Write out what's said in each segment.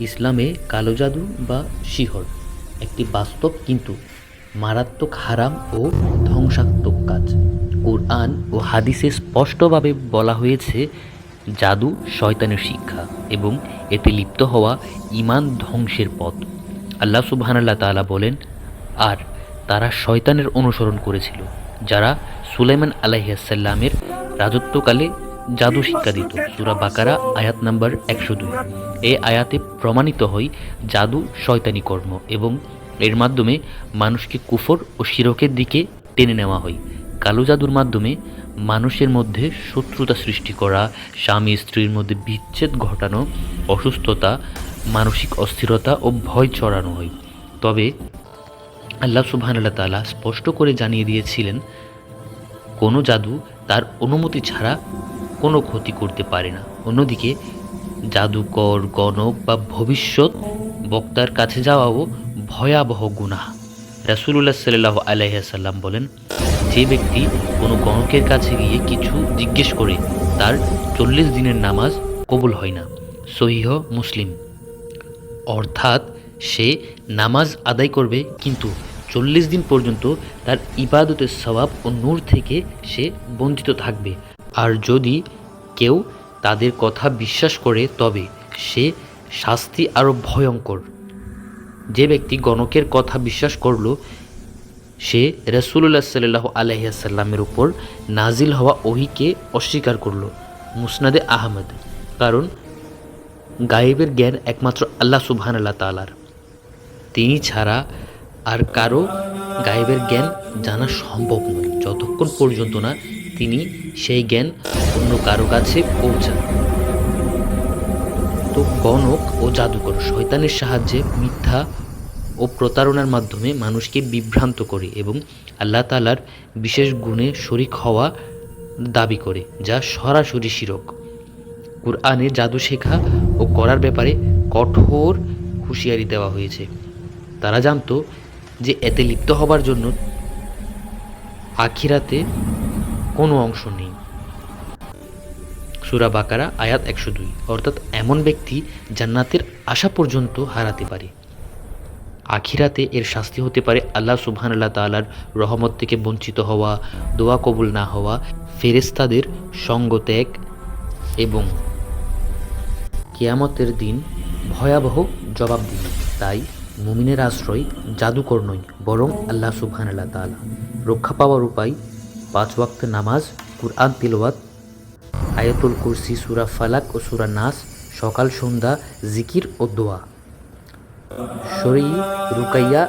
ইসলামে কালো জাদু বা শিহর, একটি বাস্তব কিন্তু মারাত্মক হারাম ও ধ্বংসাত্মক কাজ। কোরআন ও হাদিসে স্পষ্টভাবে বলা হয়েছে, জাদু শয়তানের শিক্ষা এবং এতে লিপ্ত হওয়া ইমান ধ্বংসের পথ। আল্লাহ সুবহানাল্লাহ তাআলা বলেন, আর তারা শয়তানের অনুসরণ করেছিল, যারা সুলাইমান আলাইহাসাল্লামের রাজত্বকালে জাদু শিক্ষা দিত। সুরা বাকারা, আয়াত নাম্বার একশো দুই। এই আয়াতে প্রমাণিত হয় জাদু শয়তানি কর্ম এবং এর মাধ্যমে মানুষকে কুফর ও শিরকের দিকে টেনে নেওয়া হয়। কালো জাদুর মাধ্যমে মানুষের মধ্যে শত্রুতা সৃষ্টি করা, স্বামী স্ত্রীর মধ্যে বিচ্ছেদ ঘটানো, অসুস্থতা, মানসিক অস্থিরতা ও ভয় চড়ানো হয়। তবে আল্লাহ সুবহানাল্লাহ তালা স্পষ্ট করে জানিয়ে দিয়েছিলেন, কোনো জাদু তার অনুমতি ছাড়া কোনো ক্ষতি করতে পারে না। অন্যদিকে জাদুকর, গণক বা ভবিষ্যৎ বক্তার কাছে যাওয়াও ভয়াবহ গুনাহ। রাসূলুল্লাহ সাল্লাল্লাহু আলাইসাল্লাম বলেন, যে ব্যক্তি কোনো গণকের কাছে গিয়ে কিছু জিজ্ঞেস করে, তার চল্লিশ দিনের নামাজ কবুল হয় না। সহিহ মুসলিম। অর্থাৎ সে নামাজ আদায় করবে, কিন্তু চল্লিশ দিন পর্যন্ত তার ইবাদতের স্বভাব ও নূর থেকে সে বঞ্চিত থাকবে। আর যদি কেউ তাদের কথা বিশ্বাস করে, তবে সে শাস্তি আরও ভয়ঙ্কর। যে ব্যক্তি গণকের কথা বিশ্বাস করল, সে রসুল্লাহ সাল্লাহ আলহিয়াসাল্লামের উপর নাজিল হওয়া ওহিকে অস্বীকার করল, মুসনাদে আহমদ, কারণ গায়েবের জ্ঞান একমাত্র আল্লাহ সুবহান আল্লাহ তালার তিনি ছাড়া আর কারও গায়েবের জ্ঞান জানা সম্ভব নয়, যতক্ষণ পর্যন্ত না তিনি সেই জ্ঞান অন্য কারও কাছে পৌঁছান। তো গণক ও জাদুকর শয়তানের সাহায্যে মিথ্যা ও প্রতারণার মাধ্যমে মানুষকে বিভ্রান্ত করে এবং আল্লাহ তালার বিশেষ গুণে শরিক হওয়া দাবি করে, যা সরাসরি শিরক। কুরআনে জাদু শেখা ও করার ব্যাপারে কঠোর হুঁশিয়ারি দেওয়া হয়েছে। তারা জানতো যে এতে লিপ্ত হবার জন্য আখিরাতে কোনো অংশ নেই। সুরা বাকারা, আয়াত একশো দুই। অর্থাৎ এমন ব্যক্তি জান্নাতের আশা পর্যন্ত হারাতে পারে। আখিরাতে এর শাস্তি হতে পারে আল্লাহ সুবহান আল্লাহ তালার রহমত থেকে বঞ্চিত হওয়া, দোয়া কবুল না হওয়া ফেরেস্তাদের সঙ্গ ত্যাগ এবং কেয়ামতের দিন ভয়াবহ জবাবদিহি তাই মুমিনের আশ্রয় জাদুকর নয়, বরং আল্লাহ সুবহান আল্লাহ তালা রক্ষা পাওয়ার উপায় পাঁচ ওয়াক্ত নামাজ কুরআন তিলওয়াত আয়াতুল কুরসি সুরা ফালাক ও সুরা নাস সকাল সন্ধ্যা জিকির ও দোয়া। শরী রুকাইয়া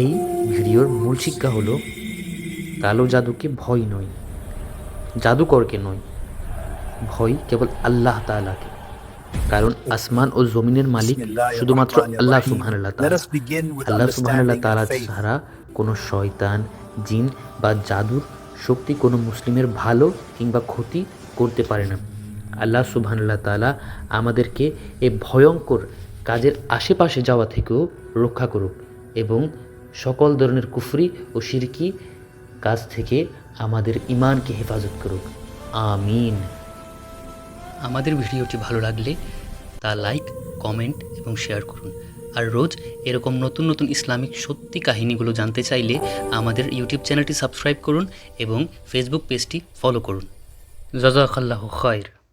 এই ভিডিওর মূল শিক্ষা হলো কালো জাদুকে ভয় নয় জাদুকরকে নয় ভয় কেবল আল্লাহ তাআলাকে। কারণ আসমান ও জমিনের মালিক শুধুমাত্র আল্লাহ সুবহানাল্লাহ তাআলা। আল্লাহ সুবহানাল্লাহ তাআলা ছাড়া কোনো শয়তান জিন বা জাদুর শক্তি কোনো মুসলিমের ভালো কিংবা ক্ষতি করতে পারে না। আল্লাহ সুবহানাল্লাহ তাআলা আমাদেরকে এ ভয়ঙ্কর কাজের আশেপাশে যাওয়া থেকেও রক্ষা করুক এবং সকল ধরনের কুফরি ও শিরকি কাজ থেকে আমাদের ইমানকে হেফাজত করুক। আমিন। আমাদের ভিডিওটি ভালো লাগলে তা লাইক, কমেন্ট এবং শেয়ার করুন। আর রোজ এরকম নতুন নতুন ইসলামিক সত্যি কাহিনীগুলো জানতে চাইলে আমাদের ইউটিউব চ্যানেলটি সাবস্ক্রাইব করুন এবং ফেসবুক পেজটি ফলো করুন। জজাকাল্লাহ খয়ের।